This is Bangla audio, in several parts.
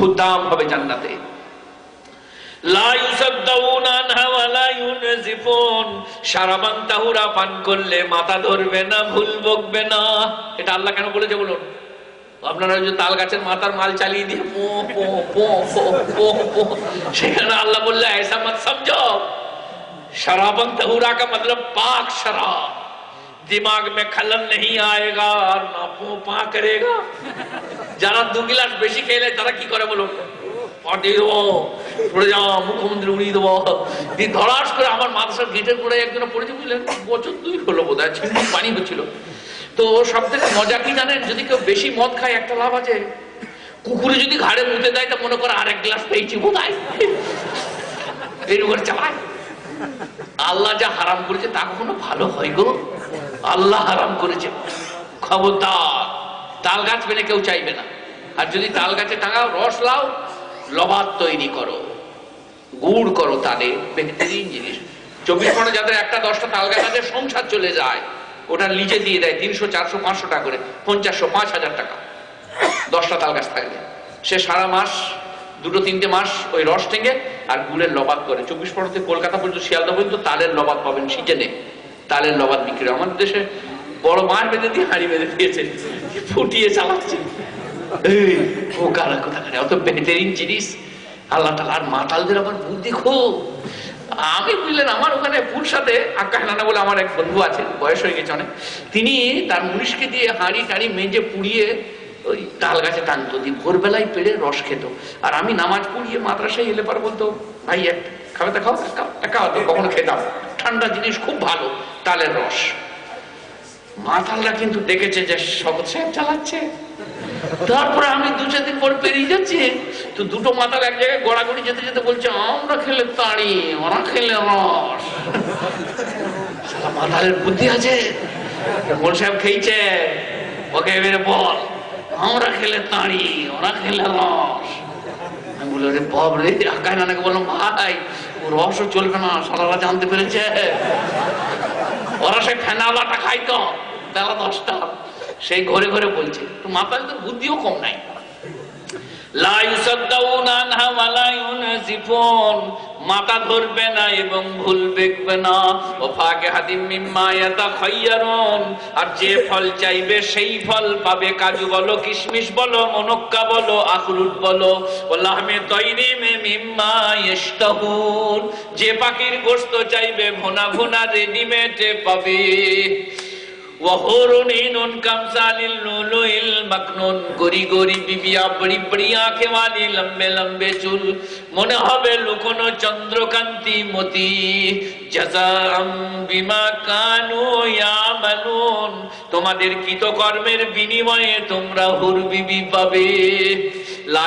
খুদ্দাম হবে জান্নাতে লা ইউসাদ্দাউনা আনহা ওয়া লা ইউনজিফুন শারাবান তাহুরা পান করলে মাথা ধরবে না ভুল বকবে না এটা আল্লাহ কেন বলেছে বলুন আপনারা ওই যে তাল গাছের মাথার মাল চালিয়ে দিয়ে পো পো পো পো পো পো সেখানে আল্লাহ বললে ऐसा मत समझो शराबन तहुरा का मतलब पाक शराब दिमाग में खलन नहीं आएगा और ना पो पा करेगा যারা দু গিলাস বেশি খেলে তারা কি করে জানেন? যদি কুকুরে যদি ঘাড়ে মুতে দেয়, তা মনে করে আরেক গ্লাস পেয়েছি বোধ হয় চালায় আল্লাহ যা হারাম করেছে, তা কখনো ভালো হয় গো। আল্লাহ হারাম করেছে। খবরদার। তাল গাছ পেলে কেউ চাইবে না। যদি তাল গাছে টাঙাও, রস লাও লবাদ তৈরি করো, গুড় করো তালে বেহতরিন জিনিস। চব্বিশ ঘণ্টা যাদের একটা দশটা তাল গাছ আছে, সংসার চলে যায়। ওটা লিজে দিয়ে দেয় তিনশো, চারশো, পাঁচশো টাকা করে পঞ্চাশশো পাঁচ হাজার টাকা। দশটা তাল গাছ থাকলে সে সারা মাস, দুটো, তিনটে মাস ওই রস টেঙ্গে আর গুড়ের লবাদ করে। চব্বিশ পরতে কলকাতা পর্যন্ত, শিয়ালদা পর্যন্ত তালের লবাদ পাবেন সিজনে। তালের লবাদ বিক্রি। আমাদের দেশে বড় মাছ বেঁধে দিয়ে, হাঁড়ি বেঁধে দিয়েছে। ফুটিয়ে চালাচ্ছে। এই, ও কারা কোথা অত জিনিস আল্লাহ মাতালদের আবার বুদ্ধি খুব আমি বুঝলেন আমার ওখানে পুরসাতে আক্কা নানা বলে আমার এক বন্ধু আছে বয়স হয়ে গেছে অনেক। তিনি তার মুনিশকে দিয়ে হাঁড়ি টাড়ি মেজে পুড়িয়ে ওই তাল গাছে টানতো দিয়ে ভোরবেলায় পেড়ে রস খেত। আর আমি নামাজ পড়িয়ে মাদ্রাসায় এলে পর বলতো ভাই এক খাবে তা খাও তো কখনো খেতাম। ঠান্ডা জিনিস খুব ভালো তালের রস। মাতালরা কিন্তু দেখেছে যে শপথ সাহেব চালাচ্ছে। তারপরে আমি দু চার দিন পর পেরিয়ে যাচ্ছি, তো দুটো মাথার এক জায়গায় গড়াগড়ি যেতে যেতে বলছে, আমরা খেলে তাড়ি, ওরা খেলে রস। বুদ্ধি আছে? মোল সাহেব খেয়েছে। ওকে এবারে বল, আমরা খেলে তাড়ি, ওরা খেলে রস। আমি বলি রে বাপ বললাম, ভাই রসও চলবে না সালারা জানতে পেরেছে। ওরা ফেনাওয়ালাটা বেলা দশটা। সেই ঘরে ঘরে বলছে মাতাল তো বুদ্ধিও কম নাই। মাথা ধরবে না এবং ভুল দেখবে না। ও ফাকে আর যে ফল চাইবে সেই ফল পাবে। কাজু বলো, কিশমিশ বলো, মনক্কা বলো, আখরুট বলো। ও লাহমে তৈরিমে মিম্মা ইশতাহুন। যে পাখির গোস্ত চাইবে, ভুনা ভুনা রেডিমেডে পাবে। গড়ি গড়ি বিবিয়া, বড়ি বড়ি লম্বে লম্বে চুল। মনে হবে লুকোনো চন্দ্রকান্তি মতি। তোমাদের কৃতকর্মের বিনিময়ে তোমরা হুর বিবি পাবে।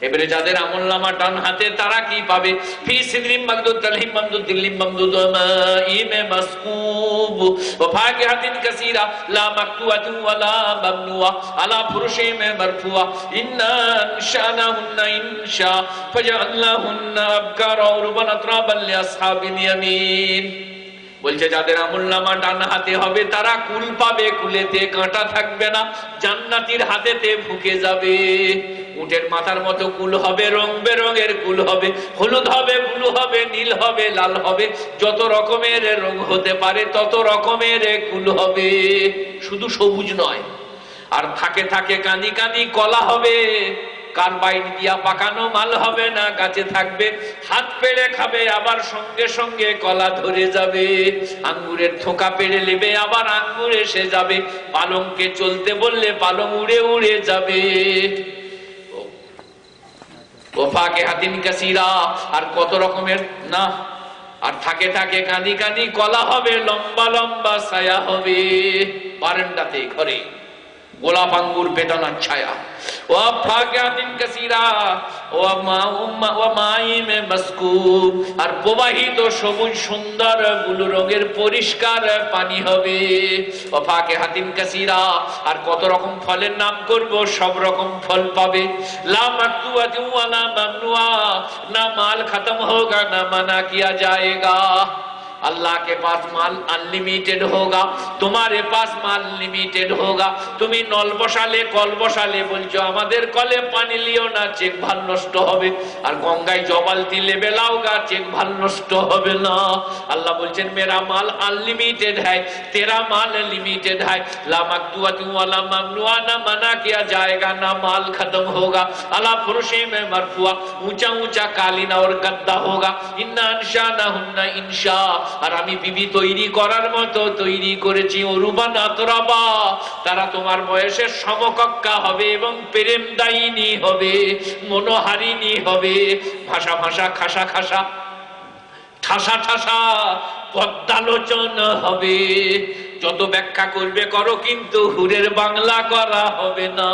এবারে যাদের আমল নামা ডান হাতে, তারা কি পাবে? ফি সিদরিম মাগদুদ তালহিম মামদুদ দিল্লিম মামদুদ মাইমে মাসকুব। ওয়া ফাকিহাতিন কাসীরা, লা মাকতুয়াতিন ওয়া লা মামনুয়া, আলা ফুরুশিম মারফুয়া। ইন্না ইনশানাহুন্না ইনশা, ফাজআলনাহুন্না আবকারা উরবান আতরাবান লিআসহাবিল ইয়ামিন। বলছে, যাদের আমল নামা ডান হাতে হবে, তারা কুল পাবে, কুলেতে কাঁটা থাকবে না, জান্নাতির হাতেতে ফুকে যাবে। উটের মাথার মতো কুল হবে, রং বেরঙের কুল হবে, হলুদ হবে, ব্লু হবে, নীল হবে, লাল হবে, যত রকমের রং হতে পারে তত রকমের কুল হবে। শুধু সবুজ নয়, আর থাকে থাকে কানি কানি কলা হবে, কার্বাইড দিয়া পাকানো মাল হবে না, গাছে থাকবে, হাত পেড়ে খাবে, আবার সঙ্গে সঙ্গে কলা ধরে যাবে। আঙ্গুরের থোকা পেড়ে নেবে, আবার আঙ্গুর এসে যাবে, পালংকে চলতে বললে পালং উড়ে উড়ে যাবে। ওফাকে হাতিন কাসিরা, আর কত রকমের, না? আর থাকে থাকে কাঁদি কাঁদি কলা হবে, লম্বা লম্বা ছায়া হবে। বারান্দাতে ঘরে গোলাপ আঙ্গুর বেদনার ছায়া। আর প্রবাহিত সবুজ সুন্দরগুলো রঙের পরিষ্কার পানি হবে অফাকে হাতিম কাসিরা আর কত রকম ফলের নাম করব সব রকম ফল পাবে না মাল খতম হোক না মানা কিয়া যায়গা अल्लाह के पास माल अनलिमिटेड होगा तुम्हारे पास माल लिमिटेड होगा তুমি নল বসালে কল বসালে বলছো আমাদের কলে পানি লিও না চেক ভাল নষ্ট হবে আর গঙ্গায় জবাল দিলে বেলাও গা চেক ভাল নষ্ট হবে না আল্লাহ বলছেন মেরা মাল अनलिमिटेड है तेरा माल लिमिटेड है ला मकतुअतु वाला ममनुआ ना मना किया जाएगा ना माल खत्म होगा अला फुरुशे में मरफुआ ऊंचा ऊंचा कालीना और गद्दा होगा इन्ना अनशा ना हुन्ना इंशा আর আমি বিবি তৈরি করার মতো তৈরি করেছি অরুবা নাতরাবা তারা তোমার বয়সের সমকক্ষা হবে এবং প্রেম দায়িনী হবে, মনোহারিণী হবে। ভাষা ভাষা খাসা খাসা, ঠাসা ঠাসা পদ্মালোচন হবে। যত ব্যাখ্যা করবে করো কিন্তু হুরের বাংলা করা হবে না।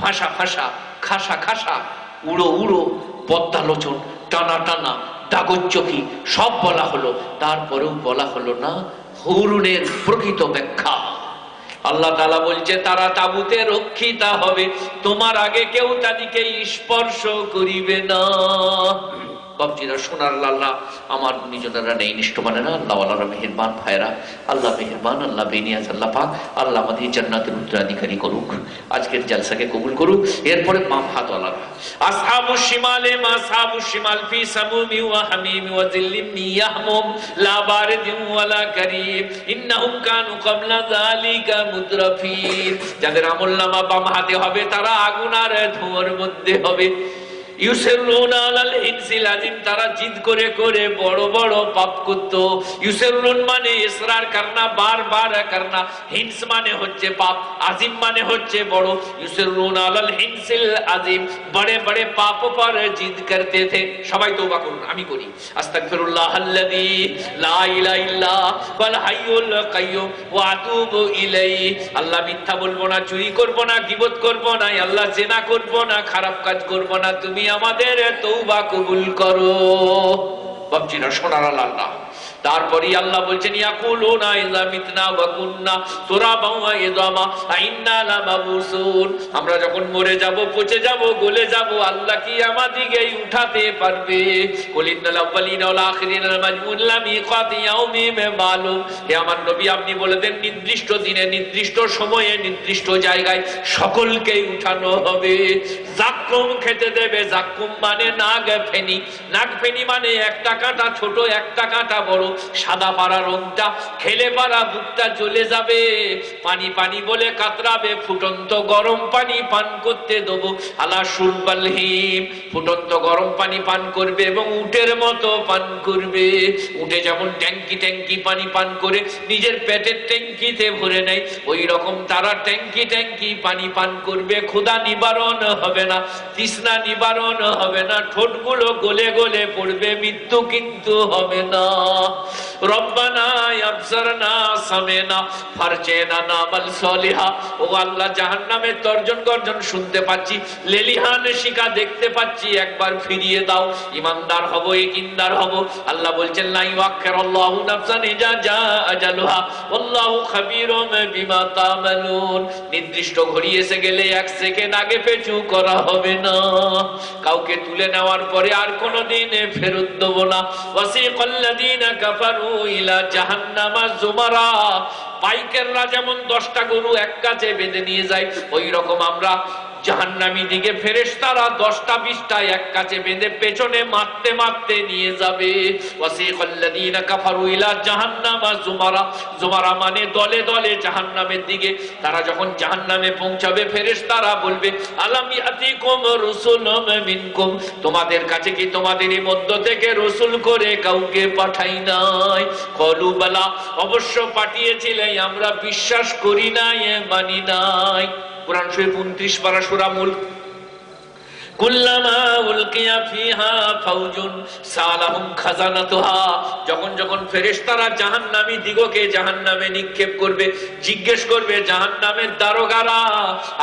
ভাষা ভাষা, খাসা খাসা, উড়ো উড়ো পদ্মালোচন, টানা টানা দাগচ্চকি সব বলা হলো। তারপরেও বলা হলো না, হুরুনের প্রকৃত ব্যাখ্যা। আল্লাহ তালা বলছে, তারা তাবুতে রক্ষিতা হবে। তোমার আগে কেউ তাদেরকে স্পর্শ করিবে না। বাবজিরা সোনার লাল্লা, আমার নিজনেরা নেই নিষ্ঠমানেরা আল্লাহ আল্লাহ মেহেরবান ভাইরা আল্লাহ মেহেরবান, আল্লাহ বেনিয়াজ, আল্লাহ পাক। আল্লাহ আমাদের জান্নাতের উত্তরাধিকারী করুক। আজকের জালসাকে কবুল করুক। এরপরে বাম হাত আসহাবু শিমালে মা আসহাবু শিমাল ফি সামুমি ওয়া হামিমি ওয়া মিয়াহমুম লা বারিদিন কারীম। ইন্নাহুম কানু ক্বাবলা যালিকা যাদের আমলনামা বাম হাতে হবে, তারা আগুন আর ধোঁয়ার মধ্যে হবে। মানে জিদ করতে। থে সবাই করুন, আমি করি। আল্লাহ মিথ্যা বলব না, চুরি করব না, গিবত করব না, আল্লাহ জেনা করব না, খারাপ কাজ করব না, তুমি আমাদের তৌবা কবুল করো। বাপজিরা সোনার আল্লাহ তারপরে আল্লাহ বলছেন, ইয়াকুলুনা ইযা মিতনা ওয়া কুননা তুরাবা ওয়া ইযামা আইন্না লামাবুসুন। আমরা যখন মরে যাব, পচে যাব, গলে যাব, আল্লাহ কি আমাদিকে উঠাতে পারবে? কুলিনাল আউয়ালিন ওয়াল আখিরিন মাজমুন লা মিকাতি ইয়াউমিন হে আমার নবী, আপনি বলে দেন, নির্দিষ্ট দিনে, নির্দিষ্ট সময়ে, নির্দিষ্ট জায়গায় সকলকে উঠানো হবে। জাক্কুম খেতে দেবে, জাক্কুম মানে নাগ ফেনি নাগ ফেনি মানে একটা কাঁটা ছোট, একটা কাঁটা বড়। সাদা পাড়া রংটা খেলে পাড়া বুকটা জ্বলে যাবে। পানি পানি বলে কাতরাবে, ফুটন্ত গরম পানি পান করতে দেবো। আলা সুরবালহিম ফুটন্ত গরম পানি পান করবে এবং উটের মতো পান করবে। উঠে যেমন ট্যাঙ্কি ট্যাঙ্কি পানি পান করে, নিজের পেটের ট্যাঙ্কিতে ভরে নেয় ওই রকম তারা ট্যাঙ্কি ট্যাঙ্কি পানি পান করবে। ক্ষুধা নিবারণ হবে না, তৃষ্ণা নিবারণ হবে না, ঠোঁটগুলো গলে গলে পড়বে, মৃত্যু কিন্তু হবে না। নির্দিষ্ট ঘড়ি এসে গেলে এক সেকেন্ড আগে পেছু করা হবে না। কাউকে তুলে নেওয়ার পরে আর কোনোদিন ফেরত দেবো না। ইলা জাহান্নামা জুমারা। পাইকাররা যেমন দশটা গরু এক কাছে বেঁধে নিয়ে যায় ওই রকম আমরা জাহান্নামী দিকে ফেরেশতারা দশটা, বিশটা, এক কাছে বেঁধে পেছনে মারতে মারতে নিয়ে যাবে। জুমারা মানে দলে দলে জাহান্নামের দিকে। তারা যখন জাহান্নামে পৌঁছাবে, ফেরেশতারা বলবে, আলাম ইয়াতিকুম রুসুলুম মিনকুম? তোমাদের কাছে কি তোমাদের মধ্য থেকে রসুল করে কাউকে পাঠাই নাই? কলু, বালা, অবশ্য পাঠিয়েছিলে, আমরা বিশ্বাস করি নাই, মানি নাই। কোরআন শরীফ উনত্রিশ পারা সুরা মূল। কুল্লামা নিক্ষেপ করবে, জিজ্ঞেস করবে দারোগারা,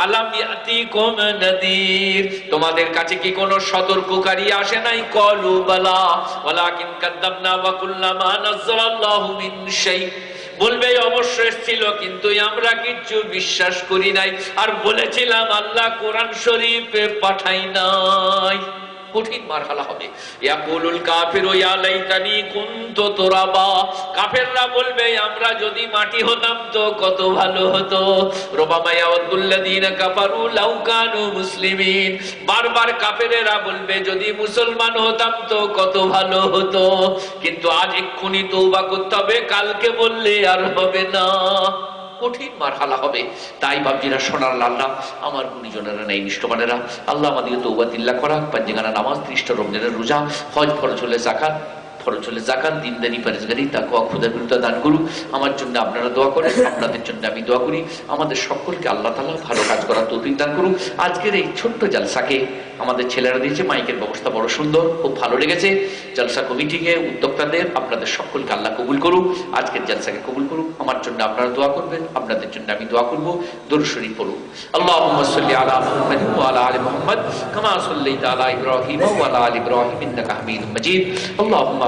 আলাম ইয়াতিকুম নাদির? তোমাদের কাছে কি কোনো সতর্ককারী আসে নাই? কলু, বালা, ওয়ালাকিন কাদ্দাবনা, ওয়া কুল্লামা নাযালাল্লাহু মিন শাই বলবে অবশ্য এসেছিল কিন্তু আমরা কিচ্ছু বিশ্বাস করি নাই। আর বলেছিলাম, আল্লাহ কোরআন শরীফে পাঠাই নাই। কঠিন মারহালা হবে। ইয়াকুলুল কাফিরু, ইয়া লাইতানি কুনতু তুরাবা। কাফেররা বলবে, আমরা যদি মাটি হতাম তো কত ভালো হতো। রুবামা কাফারু, লাউ কানু মুসলিমিন। বারবার কাফেরেরা বলবে, যদি মুসলমান হতাম তো কত ভালো হতো। কিন্তু আজ এক্ষুনি তওবা করতে হবে, কালকে বললে আর হবে না। কঠিন মারহালা হবে। তাই বাবজিরা সোনার লাল্লা আমার গুণীজনেরা নেই, নিষ্ঠমানেরা। আল্লাহ আমাদের তৌবাতিল্লা করা পাঞ্জিগানা নামাজ ত্রিশটা রমজানের রোজা, হজ ফরজ হলে জাকাত ফরজ হলে জাকাত দিনদারি, পারেজগারি তাকে অক্ষুদার বিরুদ্ধে দান করুক আমার জন্য আপনারা দোয়া করেন, আপনাদের জন্য আমি দোয়া করি। আমাদের সকলকে আল্লাহ তালা ভালো কাজ করার তৌফিক দান করুক। আজকের এই ছোট্ট জালসাকে আমাদের ছেলেরা দিয়েছে, মাইকের ব্যবস্থা বড় সুন্দর, খুব ভালো লেগেছে। জলসা কমিটিকে, উদ্যোক্তাদের, আপনাদের সকলকে আল্লাহ কবুল করুক। আজকের জলসাকে কবুল করুক। আমার জন্য আপনারা দোয়া করবেন, আপনাদের জন্য আমি দোয়া করব। দরুদ শরীফ পড়ুন আল্লাহুম্মা সাল্লি আলা মুহাম্মাদিন ওয়া আলা আলি মুহাম্মাদ, কামা সাল্লাইতা আলা ইব্রাহিম আলা আলি ইব্রাহিম ইন্নাকা হামিদুম মাজিদ। আল্লাহুম্মা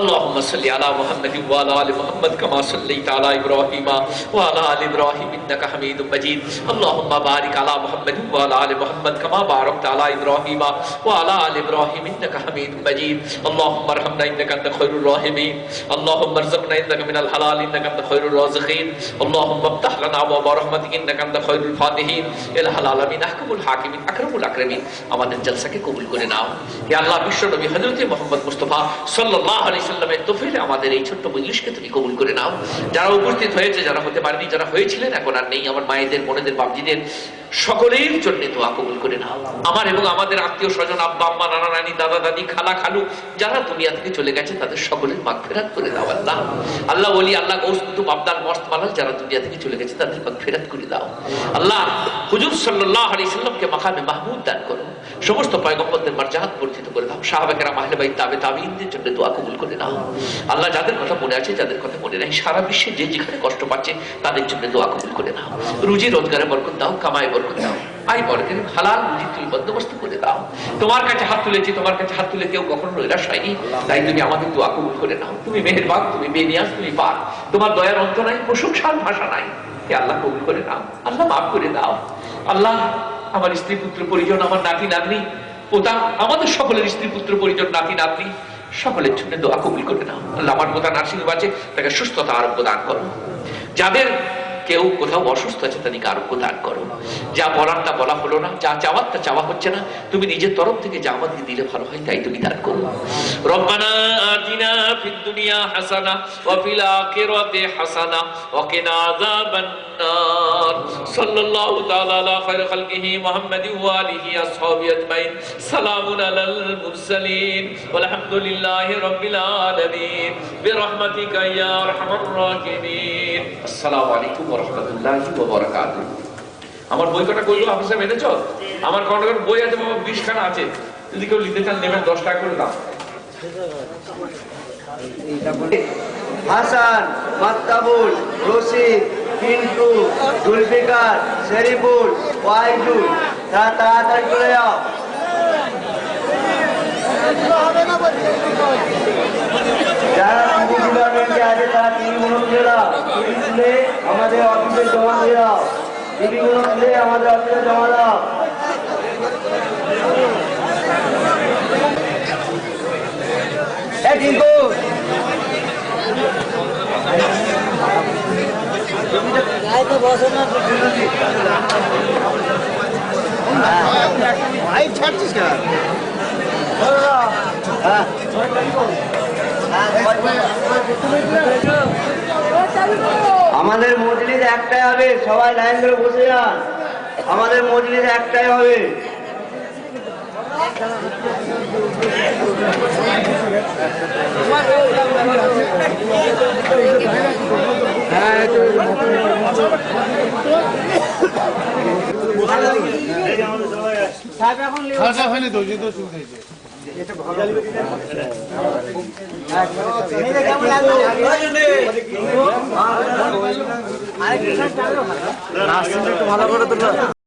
اللهم صل على محمد وعلى ال محمد كما صليت على ابراهيم وعلى ال ابراهيم انك حميد مجيد اللهم بارك على محمد وعلى ال محمد كما باركت على ابراهيم وعلى ال ابراهيم انك حميد مجيد اللهم ارحمنا انك انت خير الراحمين اللهم ارزقنا انك من الحلال انك انت خير الرازقين اللهم افتح لنا ابواب رحمتك انك انت خير الفاتحين الى العالمين احكم الحاكمين اكرم الاكرمين আমাদের জলসাকে কবুল করে নাও হে আল্লাহ বিশ্ব নবী হযরত মুহাম্মদ মুস্তাফা সাল্লাল্লাহু আলাইহি সাল্লামের তোফেলে আমাদের এই ছোট্ট মজলিশকে তুমি কবুল করে নাও। যারা উপস্থিত হয়েছে, যারা হতে পারেনি, যারা হয়েছিলেন, এখন আর নেই। আমার মায়েদের, বোনেদের, বাপজিদের সকলের জন্য দোয়া কবুল করে নাও। আমার এবং আমাদের আত্মীয় স্বজন, আব্বা, আম্মা, নানা, নানি, দাদা, দাদি, খালা, খালু, যারা দুনিয়া থেকে চলে গেছে, তাদের সকলের মাগফিরাত করে দাও, আল্লাহ। আল্লাহ বলি আল্লাহ গৌস, কুতুব, আবদাল, মস্ত, মালাল যারা দুনিয়া থেকে চলে গেছে, তাদের মাগফিরাত করে দাও। আল্লাহ, হুজুর সাল্লাল্লাহু আলাইহি সাল্লামকে মাকামে মাহমুদ দান করো। সমস্ত পয়গম্বরদের মর্যাদা বর্ধিত করে দাও। সাহাবাকেরা মাহলে ভাই তাবে তাবিনদের জন্য দোয়া কবুল করে নাও। আল্লাহ, যাদের কথা মনে আছে, যাদের কথা মনে নাই, সারা বিশ্বে যে যেখানে কষ্ট পাচ্ছে, তাদের জন্য দোয়া কবুল করে নাও। রুজি রোজগারে বরকত দাও, কামাই আমার স্ত্রী, পুত্র, পরিজন, আমার নাতি, নাতনি, পোতা, আমাদের সকলের স্ত্রী, পুত্র, পরিজন, নাতি, নাতনি, সকলের জন্য দোয়া কবুল করে নাও। আল্লাহ আমার পোতা নার্সিং আছে তাকে সুস্থতা আরোগ্য দান করো। যাদের কেউ কোথাও অসুস্থ আছে তাদেরকে আরোগ্য দান করো। যা বলার তা বলা হলো না, যা চাওয়ার তা চাওয়া হচ্ছে না। তুমি নিজের তরফ থেকে যা আমাদেরকে দিলে ভালো হয়, তাই তুমি দান করো। রব্বানা ওয়া আমার বই কটা আপনি সব এনেছ? আমার কটা বই আছে, বাবা বিশ খানা আছে। যদি কেউ চান, নেবেন, দশ টাকা করে দাম। হাসান, মাত্তাবুল, রশিদ জুলফিকার তাড়াতাড়ি চলে যাও। যারা টিভি আছে তারা টিভিগুলো তুলে দাও টিভি আমাদের অফিসে জমা দিয়ে দাও আমাদের অফিসে জমা দাও টিঙ্কু লাইট ছাড়ছিস কেন হ্যাঁ আমাদের মজলিস একটাই হবে, সবাই লাইন ধরে বসে যান। আমাদের মজলিস একটাই হবে। হয়নি তো তো শুনতে ভালো করে তোলো